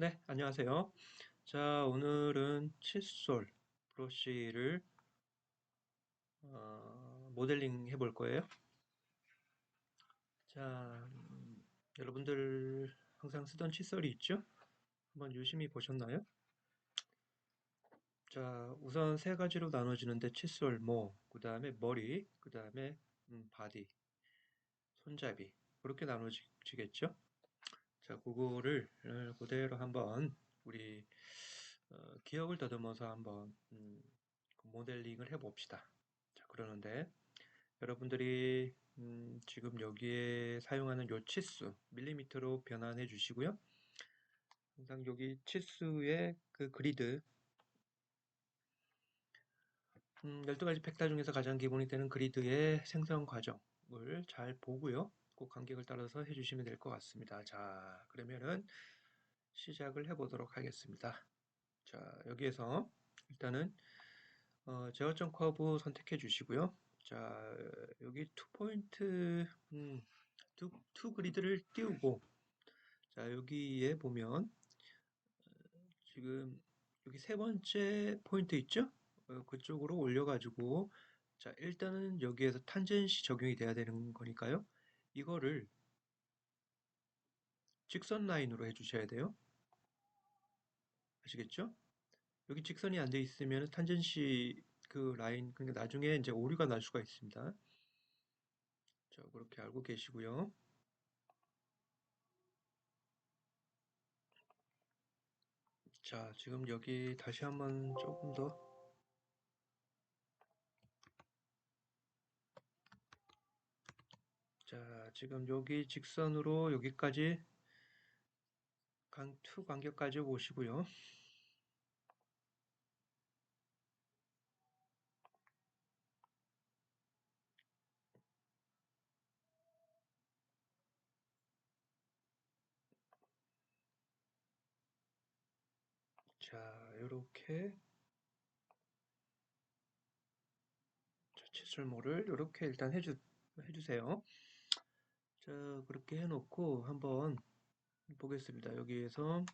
네, 안녕하세요. 자, 오늘은 칫솔 브러쉬를 어, 모델링 해볼 거예요. 자, 음, 여러분들 항상 쓰던 칫솔이 있죠? 한번 유심히 보셨나요? 자, 우선 세 가지로 나눠지는데 칫솔, 모, 그 다음에 머리, 그 다음에 음, 바디, 손잡이 그렇게 나눠지겠죠? 자, 그거를 어, 그대로 한번 우리 어, 기억을 더듬어서 한번 음, 그 모델링을 해봅시다. 자, 그러는데 여러분들이 음, 지금 여기에 사용하는 요 치수 밀리미터로 변환해 주시고요. 항상 여기 치수의 그 그리드 음, 12가지 팩터 중에서 가장 기본이 되는 그리드의 생성 과정을 잘 보고요. 꼭 간격을 따라서 해주시면 될 것 같습니다. 자, 그러면은 시작을 해보도록 하겠습니다. 자, 여기에서 일단은 어, 제어점 커브 선택해 주시고요. 자, 여기 투 포인트, 음, 투, 투 그리드를 띄우고, 자, 여기에 보면, 지금 여기 세 번째 포인트 있죠? 어, 그쪽으로 올려가지고, 자, 일단은 여기에서 탄젠시 적용이 돼야 되는 거니까요. 이거를 직선 라인으로 해주셔야 돼요. 아시겠죠? 여기 직선이 안 돼 있으면 탄젠시 그 라인, 그러니까 나중에 이제 오류가 날 수가 있습니다. 자, 그렇게 알고 계시고요. 자, 지금 여기 다시 한번 조금 더 자, 지금 여기 직선으로 여기까지 강2 간격까지 보시고요. 자, 이렇게 칫솔모를 이렇게 일단 해주, 해주세요. 자, 그렇게 해놓고 한번 보겠습니다. 여기에서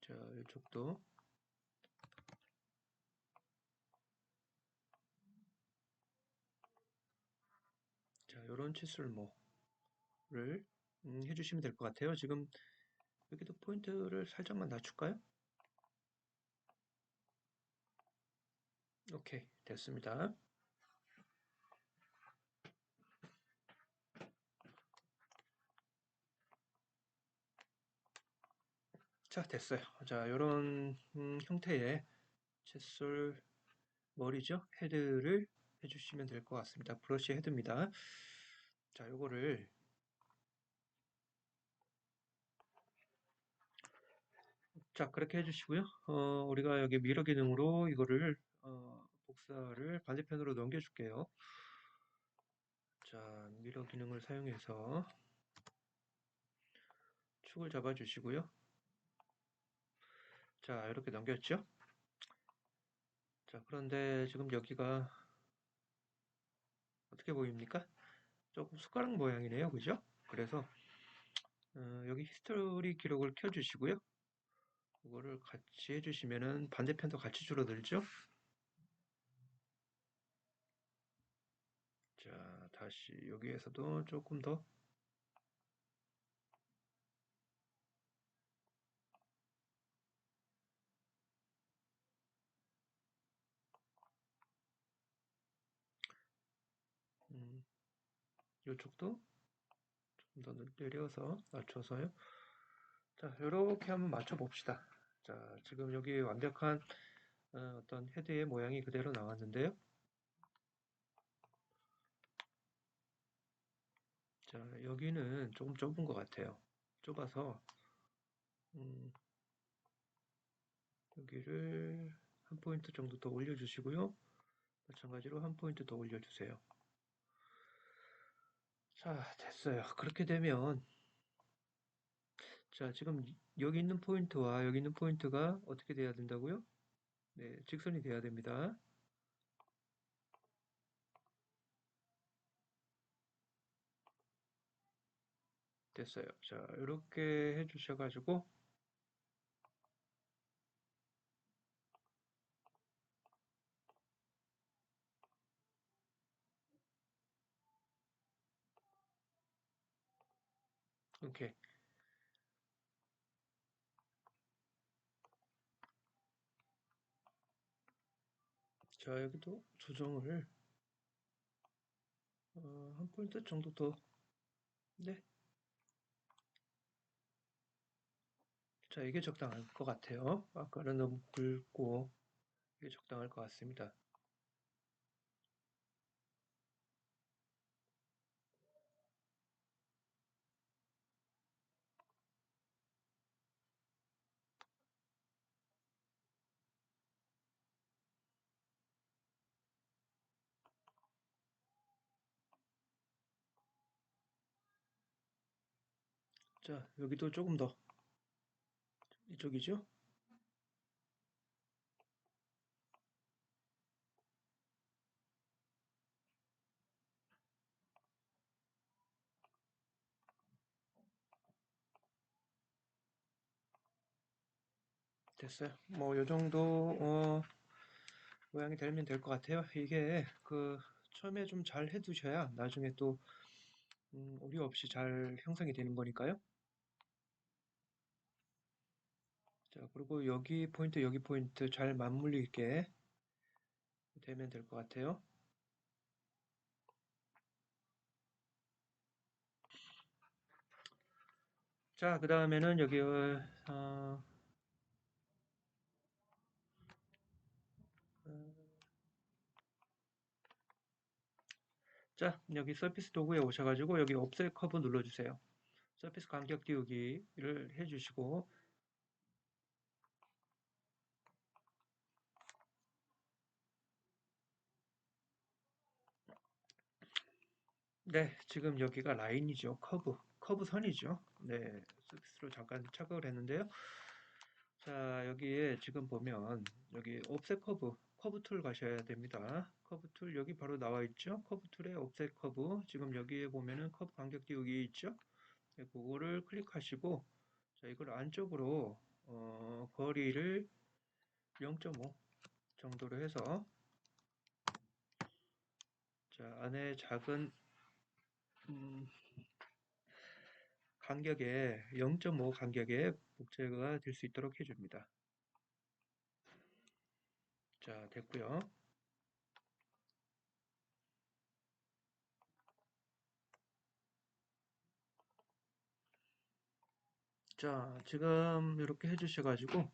자, 이쪽도 자, 이런 칫솔모를 음, 해주시면 될 것 같아요. 지금 여기도 포인트를 살짝만 낮출까요? 오케이, 됐습니다. 자, 됐어요. 자, 이런 음, 형태의 칫솔 머리죠? 헤드를 해주시면 될 것 같습니다. 브러쉬 헤드입니다. 자, 요거를 자, 그렇게 해주시고요. 어, 우리가 여기 미러 기능으로 이거를 어, 복사를 반대편으로 넘겨줄게요. 자, 미러 기능을 사용해서 축을 잡아주시고요. 자, 이렇게 넘겼죠? 자, 그런데 지금 여기가 어떻게 보입니까? 조금 숟가락 모양이네요. 그죠? 그래서 어, 여기 히스토리 기록을 켜주시고요. 이거를 같이 해주시면은 반대편도 같이 줄어들죠? 자, 다시 여기에서도 조금 더 음, 이쪽도 좀 더 내려서 낮춰서요. 자, 이렇게 한번 맞춰 봅시다. 자, 지금 여기 완벽한 어, 떤 헤드의 모양이 그대로 나왔는데요. 자, 여기는 조금 좁은 것 같아요. 좁아서 음, 여기를 한 포인트 정도 더 올려주시고요. 마찬가지로 한 포인트 더 올려주세요. 자, 됐어요. 그렇게 되면 자, 지금 여기 있는 포인트와 여기 있는 포인트가 어떻게 돼야 된다고요? 네, 직선이 돼야 됩니다. 됐어요. 자, 이렇게 해주셔가지고 오케이. 자, 여기도 조정을 어, 한 포인트 정도 더 네. 자, 이게 적당할 것 같아요. 아까는 너무 굵고 이게 적당할 것 같습니다. 자, 여기도 조금 더 이쪽이죠? 됐어요. 뭐, 요 정도, 어, 모양이 되면 될 것 같아요. 이게, 그, 처음에 좀 잘 해두셔야 나중에 또, 음, 오류 없이 잘 형성이 되는 거니까요. 자, 그리고 여기 포인트, 여기 포인트 잘 맞물리게 되면 될 것 같아요. 자, 그 다음에는 여기, 어, 어, 자, 여기 서피스 도구에 오셔가지고 여기 옵셋 커브 눌러주세요. 서피스 간격 띄우기를 해주시고 네, 지금 여기가 라인이죠. 커브, 커브 선이죠. 네, 서피스로 잠깐 착각을 했는데요. 자, 여기에 지금 보면 여기 옵셋 커브, 커브 툴 가셔야 됩니다. 커브 툴 여기 바로 나와 있죠. 커브 툴에 옵셋 커브, 지금 여기에 보면은 커브 간격 띄우기 있죠. 네, 그거를 클릭하시고 자, 이걸 안쪽으로 어, 거리를 0.5 정도로 해서 자, 안에 작은 음, 간격에 0.5 간격의 복제가 될 수 있도록 해줍니다. 자, 됐고요. 자, 지금 이렇게 해주셔 가지고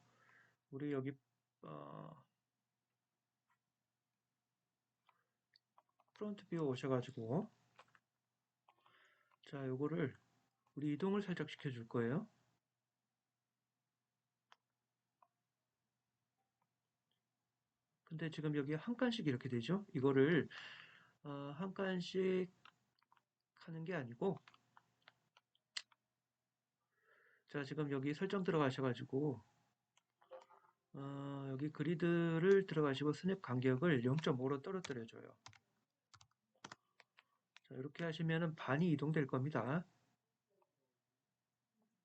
우리 여기 어, 프론트 뷰 오셔 가지고 자, 요거를 우리 이동을 살짝 시켜줄 거예요. 근데 지금 여기 한 칸씩 이렇게 되죠? 이거를 어, 한 칸씩 하는 게 아니고 자 지금 여기 설정 들어가셔가지고 어, 여기 그리드를 들어가시고 스냅 간격을 0.5로 떨어뜨려줘요. 자 이렇게 하시면은 반이 이동될 겁니다.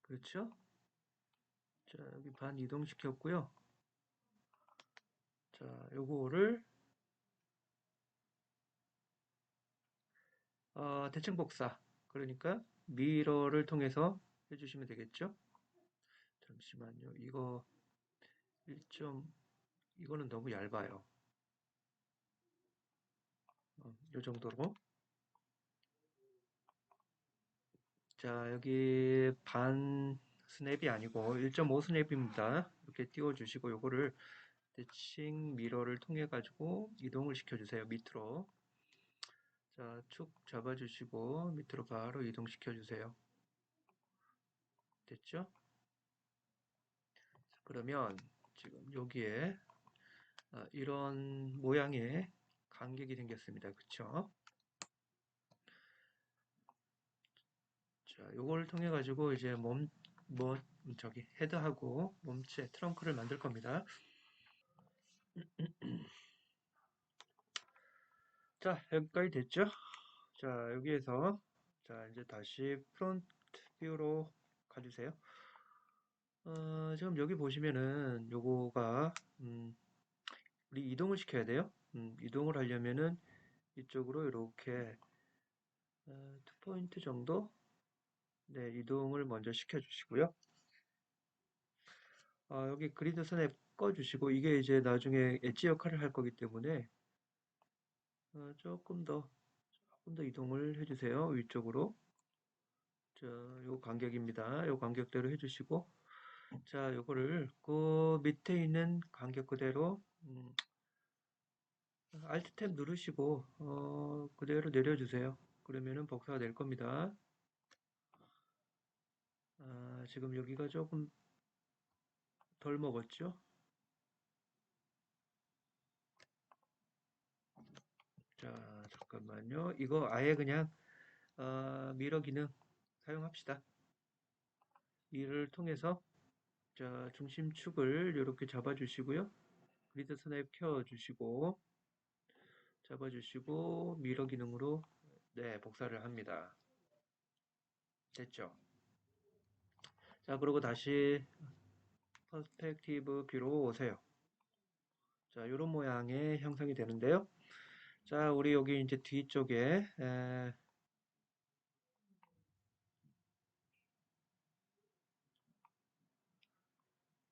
그렇죠? 자 여기 반 이동시켰고요. 자 요거를 어, 대칭 복사 그러니까 미러를 통해서 해주시면 되겠죠? 잠시만요. 이거 1점 이거는 너무 얇아요. 어, 이 정도로 자 여기 반 스냅이 아니고 1.5 스냅입니다. 이렇게 띄워주시고 요거를 대칭 미러를 통해 가지고 이동을 시켜주세요. 밑으로 자, 축 잡아주시고 밑으로 바로 이동시켜 주세요. 됐죠? 그러면 지금 여기에 아, 이런 모양의 간격이 생겼습니다. 그쵸? 자, 요걸 통해 가지고 이제 몸, 뭐, 저기, 헤드하고 몸체, 트렁크를 만들 겁니다. 자, 여기까지 됐죠? 자, 여기에서, 자, 이제 다시 프론트 뷰로 가주세요. 어, 지금 여기 보시면은 요거가 음, 우리 이동을 시켜야 돼요. 음, 이동을 하려면은 이쪽으로 이렇게 어, 2포인트 정도 네, 이동을 먼저 시켜주시고요. 어, 여기 그리드 스냅 꺼주시고 이게 이제 나중에 엣지 역할을 할 거기 때문에 어, 조금 더 조금 더 이동을 해주세요. 위쪽으로. 자, 요 간격입니다. 요 간격대로 해주시고 자, 요거를 그 밑에 있는 간격 그대로 음, Alt 탭 누르시고 어, 그대로 내려주세요. 그러면은 복사가 될 겁니다. 아, 지금 여기가 조금 덜 먹었죠? 자, 잠깐만요. 이거 아예 그냥 어, 미러 기능 사용합시다. 이를 통해서 자, 중심축을 이렇게 잡아주시고요. 그리드 스냅 켜주시고 잡아주시고 미러 기능으로 네 복사를 합니다. 됐죠? 자 그리고 다시 퍼스펙티브 뷰로 오세요. 자 이런 모양의 형성이 되는데요. 자 우리 여기 이제 뒤쪽에 에,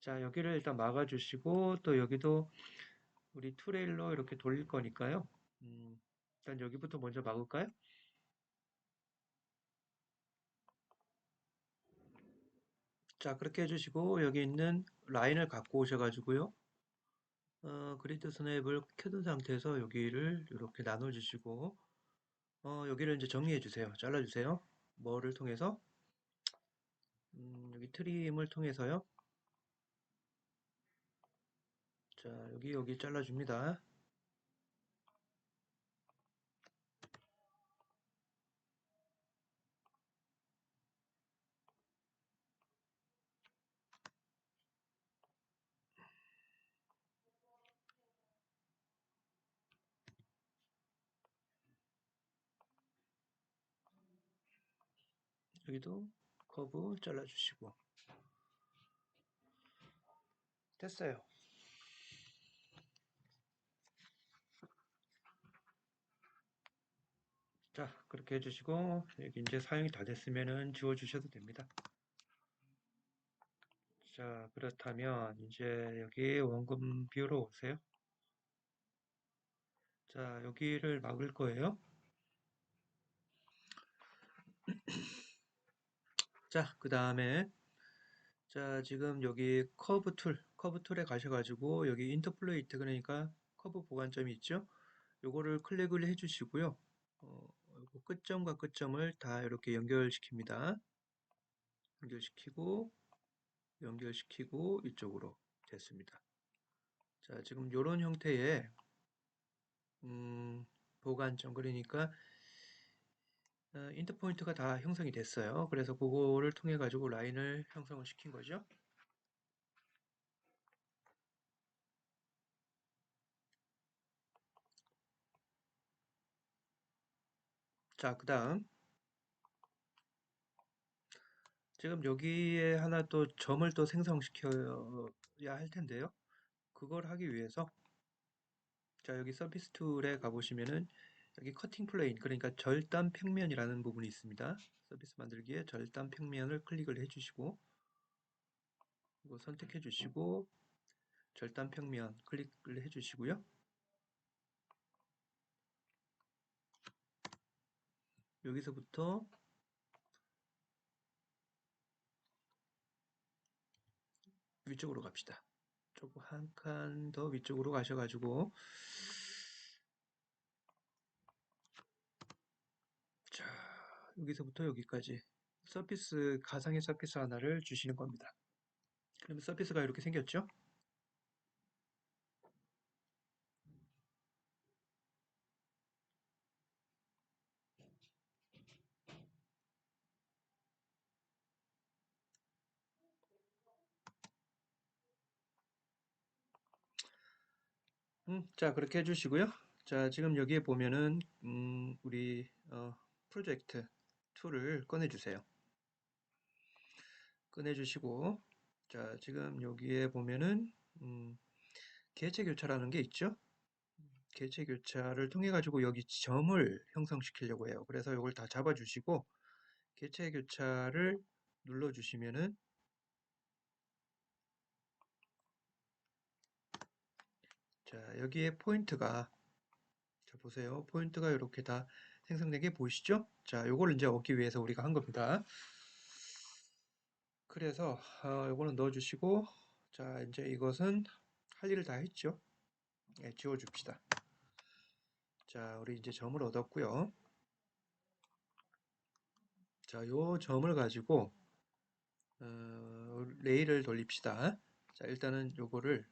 자 여기를 일단 막아주시고 또 여기도 우리 투레일로 이렇게 돌릴 거니까요. 음, 일단 여기부터 먼저 막을까요? 자 그렇게 해주시고 여기 있는 라인을 갖고 오셔가지고요. 어, 그리드 스냅을 켜둔 상태에서 여기를 이렇게 나눠주시고 어, 여기를 이제 정리해 주세요. 잘라 주세요. 뭐를 통해서 음, 여기 트림을 통해서요. 자 여기 여기 잘라 줍니다. 여기도 커브 잘라주시고 됐어요. 자 그렇게 해주시고 여기 이제 사용이 다 됐으면은 지워 주셔도 됩니다. 자 그렇다면 이제 여기 원금 뷰로 오세요. 자 여기를 막을 거예요. 자, 그 다음에 자, 지금 여기 커브 툴, 커브 툴에 가셔가지고 여기 인터폴레이트 그러니까 커브 보관점이 있죠? 요거를 클릭을 해주시고요. 어, 끝점과 끝점을 다 이렇게 연결시킵니다. 연결시키고 연결시키고 이쪽으로 됐습니다. 자, 지금 이런 형태의 음, 보관점 그러니까 어, 인터 포인트가 다 형성이 됐어요. 그래서 그거를 통해 가지고 라인을 형성을 시킨 거죠. 자, 그 다음 지금 여기에 하나 또 점을 또 생성시켜야 할 텐데요. 그걸 하기 위해서 자 여기 서비스 툴에 가보시면은 여기 커팅 플레인 그러니까 절단 평면이라는 부분이 있습니다. 서비스 만들기에 절단 평면을 클릭을 해주시고 이거 선택해 주시고 절단 평면 클릭을 해 주시고요. 여기서부터 위쪽으로 갑시다. 조금 한 칸 더 위쪽으로 가셔가지고 자 여기서부터 여기까지 서피스 가상의 서피스 하나를 주시는 겁니다. 그러면 서피스가 이렇게 생겼죠? 음, 자 그렇게 해주시고요. 자 지금 여기에 보면은 음, 우리 어, 프로젝트 툴을 꺼내주세요. 꺼내주시고 자 지금 여기에 보면은 음, 개체 교차라는 게 있죠. 개체 교차를 통해 가지고 여기 점을 형성시키려고 해요. 그래서 이걸 다 잡아주시고 개체 교차를 눌러주시면은 자 여기에 포인트가 자 보세요 포인트가 이렇게 다 생성되게 보이시죠? 자 요거를 이제 얻기 위해서 우리가 한 겁니다. 그래서 어, 요거는 넣어주시고 자 이제 이것은 할 일을 다 했죠. 예, 지워줍시다. 자 우리 이제 점을 얻었고요. 자, 요 점을 가지고 어, 레일을 돌립시다. 자, 일단은 요거를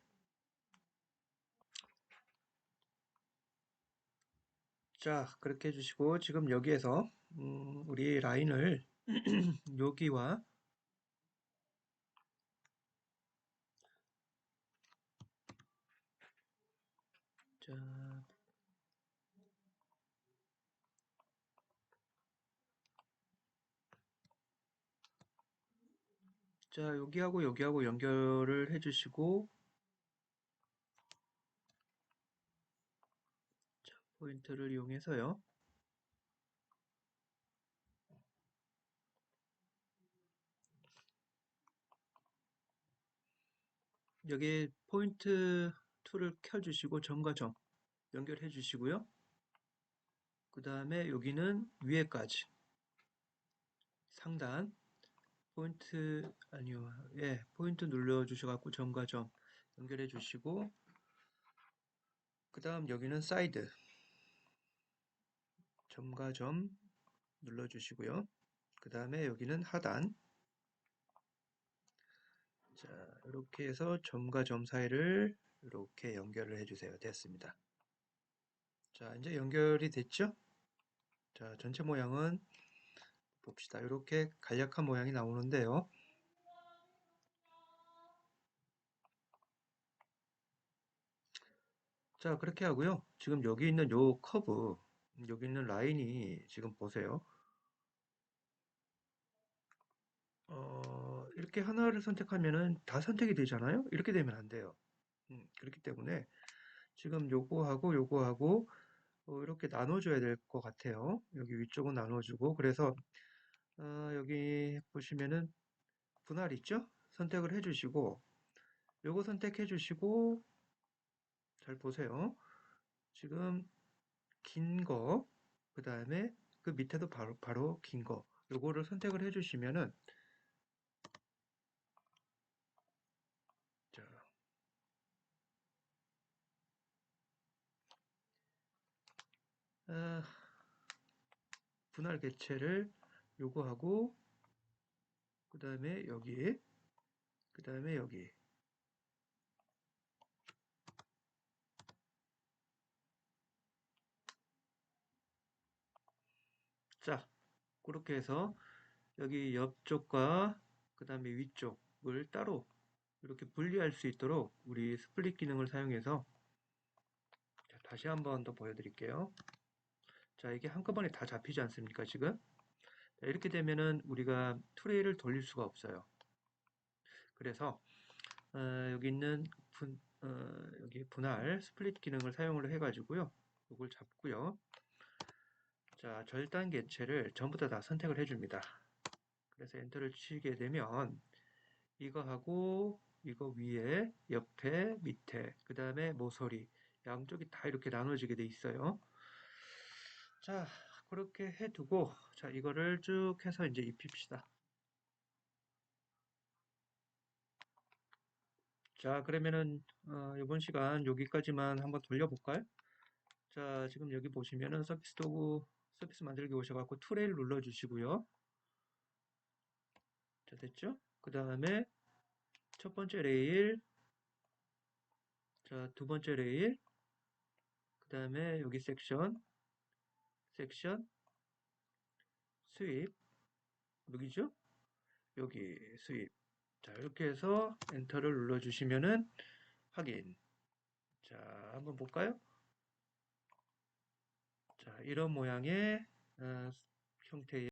자, 그렇게 해주시고 지금 여기에서 음, 우리 라인을 여기와 자, 자, 여기하고 여기하고 연결을 해주시고 자, 포인트를 이용해서요. 여기 포인트 툴을 켜주시고 점과 점 연결해 주시고요. 그 다음에 여기는 위에까지 상단 포인트 아니요 예 포인트 눌러 주셔갖고 점과 점 연결해 주시고 그 다음 여기는 사이드 점과 점 눌러 주시고요. 그 다음에 여기는 하단. 자 이렇게 해서 점과 점 사이를 이렇게 연결을 해주세요. 됐습니다. 자 이제 연결이 됐죠? 자 전체 모양은 봅시다. 이렇게 간략한 모양이 나오는데요. 자 그렇게 하고요. 지금 여기 있는 요 커브 여기 있는 라인이 지금 보세요. 어, 이렇게 하나를 선택하면은 다 선택이 되잖아요? 이렇게 되면 안 돼요. 음, 그렇기 때문에 지금 요거하고 요거하고 어, 이렇게 나눠줘야 될 것 같아요. 여기 위쪽은 나눠주고. 그래서 어, 여기 보시면은 분할 있죠? 선택을 해주시고 요거 선택해 주시고 잘 보세요. 지금 긴 거 그 다음에 그 밑에도 바로 바로 긴 거 요거를 선택을 해 주시면은 자. 아, 분할 개체를 요거하고 그 다음에 여기 그 다음에 여기 자 그렇게 해서 여기 옆쪽과 그 다음에 위쪽을 따로 이렇게 분리할 수 있도록 우리 스플릿 기능을 사용해서 자, 다시 한 번 더 보여드릴게요. 자, 이게 한꺼번에 다 잡히지 않습니까, 지금? 자, 이렇게 되면은 우리가 트레이를 돌릴 수가 없어요. 그래서 어, 여기 있는 분, 어, 여기 분할 스플릿 기능을 사용을 해가지고요. 이걸 잡고요. 자, 절단 개체를 전부 다, 다 선택을 해줍니다. 그래서 엔터를 치게 되면 이거하고 이거 위에 옆에 밑에 그 다음에 모서리 양쪽이 다 이렇게 나눠지게 돼 있어요. 자, 그렇게 해두고 자 이거를 쭉 해서 이제 입힙시다. 자, 그러면은 어, 이번 시간 여기까지만 한번 돌려볼까요? 자, 지금 여기 보시면은 서비스 도구 서비스 만들기 오셔갖고 툴레일 눌러주시고요. 자, 됐죠? 그 다음에 첫 번째 레일, 자, 두 번째 레일, 그 다음에 여기 섹션, 섹션, 수입, 여기죠? 여기 수입. 자, 이렇게 해서 엔터를 눌러주시면은 확인. 자, 한번 볼까요? 자, 이런 모양의 어, 형태의